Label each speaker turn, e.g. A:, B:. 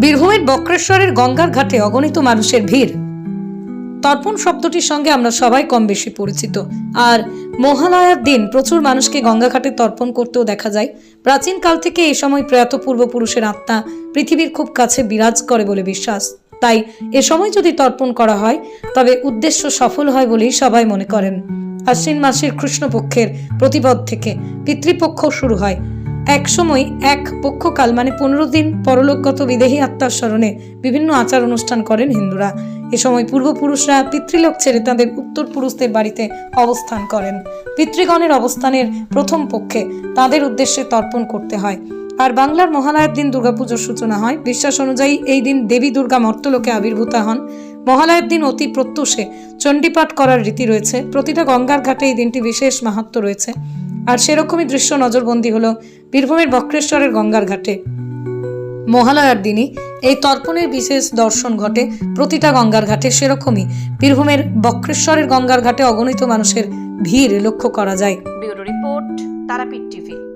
A: বীরভূমের বক্রেশ্বরের গঙ্গার ঘাটে অগণিত মানুষের ভিড়। তর্পণ শব্দটির সঙ্গে আমরা সবাই কম বেশি পরিচিত। আর মহালয়ার দিন প্রচুর মানুষকে গঙ্গা ঘাটে তর্পণ করতেও দেখা যায়। প্রাচীন কাল থেকে এই সময় প্রয়াত পূর্বপুরুষের আত্মা পৃথিবীর খুব কাছে বিরাজ করে বলে বিশ্বাস। তাই এ সময় যদি তর্পণ করা হয়, তবে উদ্দেশ্য সফল হয় বলেই সবাই মনে করেন। আশ্বিন মাসের কৃষ্ণপক্ষের প্রতিপদ থেকে পিতৃপক্ষ শুরু হয়। এক সময় এক পক্ষকাল মানে পনেরো দিন পরলোকগত বিদেহী আত্মার স্মরণে বিভিন্ন আচার অনুষ্ঠান করেন হিন্দুরা। এ সময় পূর্বপুরুষরা পিতৃলোক ছেড়ে তাদের উত্তর পুরুষদের বাড়িতে অবস্থান করেন। পিতৃগণের অবস্থানের প্রথম পক্ষে তাদের উদ্দেশ্যে তর্পণ করতে হয়। আর বাংলার মহালয়ার দিন দুর্গাপুজোর সূচনা হয়। বিশ্বাস অনুযায়ী এই দিন দেবী দুর্গা মর্তলোকে আবির্ভূতা হন। মহালয়ার দিন অতি প্রত্যুষে চণ্ডীপাঠ করার রীতি রয়েছে। প্রতিটা গঙ্গার ঘাটে এই দিনটি বিশেষ মাহাত্ম রয়েছে। আর সেরকমই দৃশ্য নজরবন্দি হলো বীরভূমের বক্রেশ্বরের গঙ্গার ঘাটে। মহালয়ার দিনই এই তর্পণের বিশেষ দর্শন ঘটে প্রতিটা গঙ্গার ঘাটে সেরকমই। বীরভূমের বক্রেশ্বরের গঙ্গার ঘাটে অগণিত মানুষের ভিড় লক্ষ্য করা যায়।
B: Bureau report Tarapith TV.